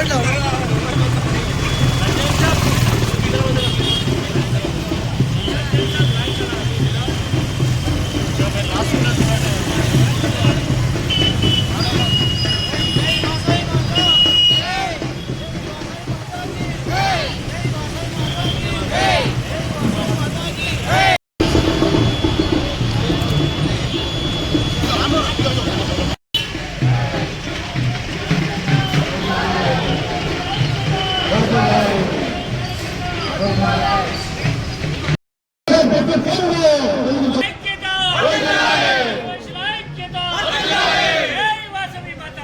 ఐక్యత మనుషుల ఐక్యత జై వాసవి మాత.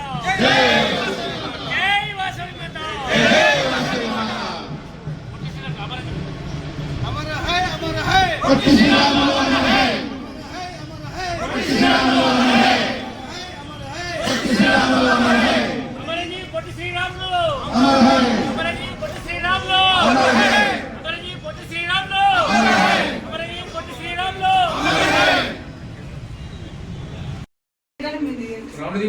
రౌండ్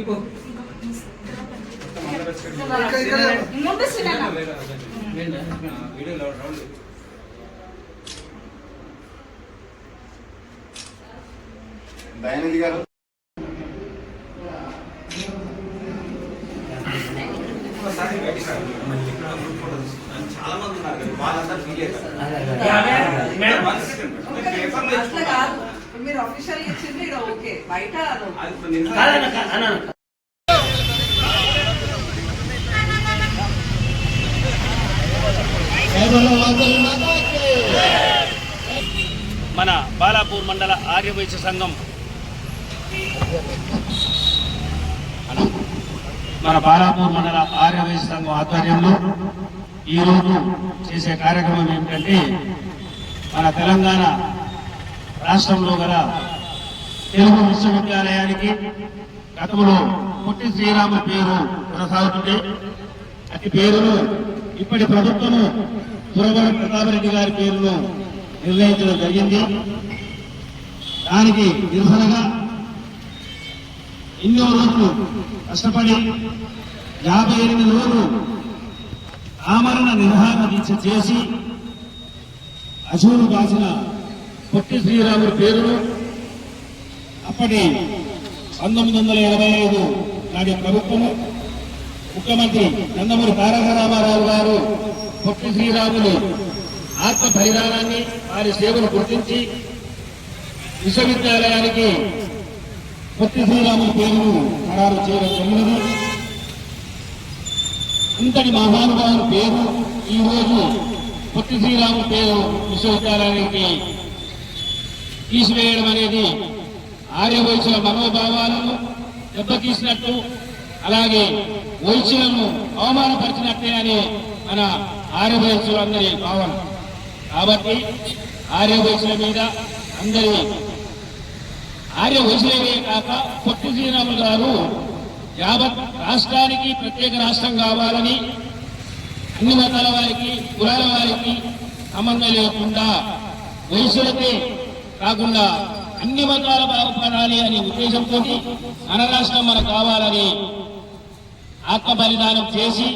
ముందు సినిమా వీడియో రౌండ్ దయానిధి గారు చాలా మంది ఉన్నారు కదా, వాళ్ళందరూ ఫీల్ అట్లా కాదు మీరు అఫీషియల్ ఇచ్చింది ఇక్కడ ఓకే. బయట మన బాలాపూర్ మండల ఆర్యవైశ్య సంఘం. మన బాలాపూర్ మండల ఆర్యవైశ్య సంఘం ఆధ్వర్యంలో ఈరోజు చేసే కార్యక్రమం ఏమిటంటే మన తెలంగాణ రాష్ట్రంలో గల తెలుగు విశ్వవిద్యాలయానికి గతంలో పొట్టి శ్రీరాముల పేరు కొనసాగుతుంది అతి పేరును ఇప్పటి ప్రభుత్వము దురవరం ప్రతాపరెడ్డి గారి పేరును నిర్ణయించడం జరిగింది. దానికి నిరసనగా ఎన్నో రోజులు కష్టపడి యాభై ఎనిమిది రోజులు ఆమరణ నిర్వహణ దీక్ష చేసి అశువులు కాసిన పొట్టి శ్రీరాముడి పేరును అప్పటి పంతొమ్మిది వందల ఎనభై ఐదు నాటి ప్రభుత్వము ముఖ్యమంత్రి నందమూరి తారక రామారావు గారు పొట్టి శ్రీరాములు ఆత్మ బలిదానాన్ని వారి సేవలు గుర్తించి విశ్వవిద్యాలయానికి పొట్టి శ్రీరాముల పేరును ఖరారు చేయడం జరిగినది. ఇంతటి మహానుభావుని పేరు ఈ రోజు పొట్టి శ్రీరాముల పేరు విశ్వవిద్యాలయానికి తీసివేయడం అనేది ఆర్య వైశ్యుల మనోభావాలను దెబ్బతీసినట్టు అలాగే వైశ్యులను అవమానపరిచినట్టే అని మన ఆర్య వైశ్యులందరి భావన. కాబట్టి ఆర్య మీద అందరి ఆర్య కాక పొట్టి శ్రీరాములు గారు యావత్ రాష్ట్రానికి ప్రత్యేక రాష్ట్రం కావాలని అన్ని మతాల వారికి కులాల వారికి సంబంధం లేకుండా వయసులకే కాకుండా అన్ని మతాల బాగుపడాలి అనే ఉద్దేశంతో మన రాష్ట్రం మనకు కావాలని ఆత్మ బలిదానం చేసి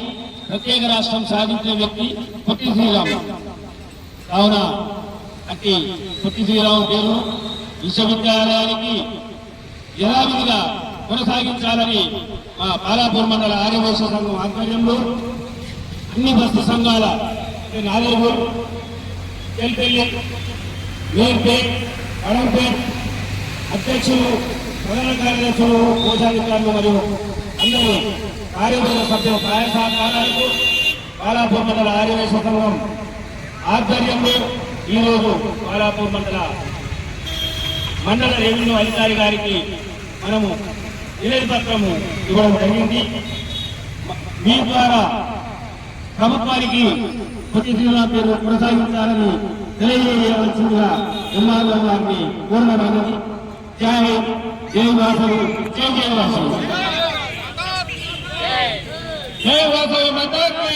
ప్రత్యేక రాష్ట్రం సాధించిన వ్యక్తి పొట్టి శ్రీరాము కావున అట్టి పొట్టి శ్రీరాము పేరు విశ్వవిద్యాలయానికి యథావిధిగా కొనసాగించాలని మా బాలాపూర్ మండల ఆర్యవేశ సంఘం ఆధ్వర్యంలో అన్ని బస్తు సంఘాల అంటే నాగర్పూర్ తెల్పెల్లి మేర్పేట్ అడంపేట్ అధ్యక్షులు ప్రధాన కార్యదర్శులు కోశాధికారులు మరియు అందరూ కార్యవర్గ సభ్యులు సహాయ సహకారాలకు బాలాపూర్ మండల ఆర్యవేశ సంఘం ఆధ్వర్యంలో ఈరోజు బాలాపూర్ మండల మండల రెవెన్యూ అధికారి గారికి మనము విలేజ్ పత్రము ఇవ్వడం జరిగింది. మీ ద్వారా ప్రభుత్వానికి ప్రతి జిల్లా పేరు కొనసాగించాలని తెలియజేయవలసిందిగా ఎంఆర్ఓ గారిని కోరడమైనది జై జై వాసవి జై జై వాసవి జై వాసవి మాతాకి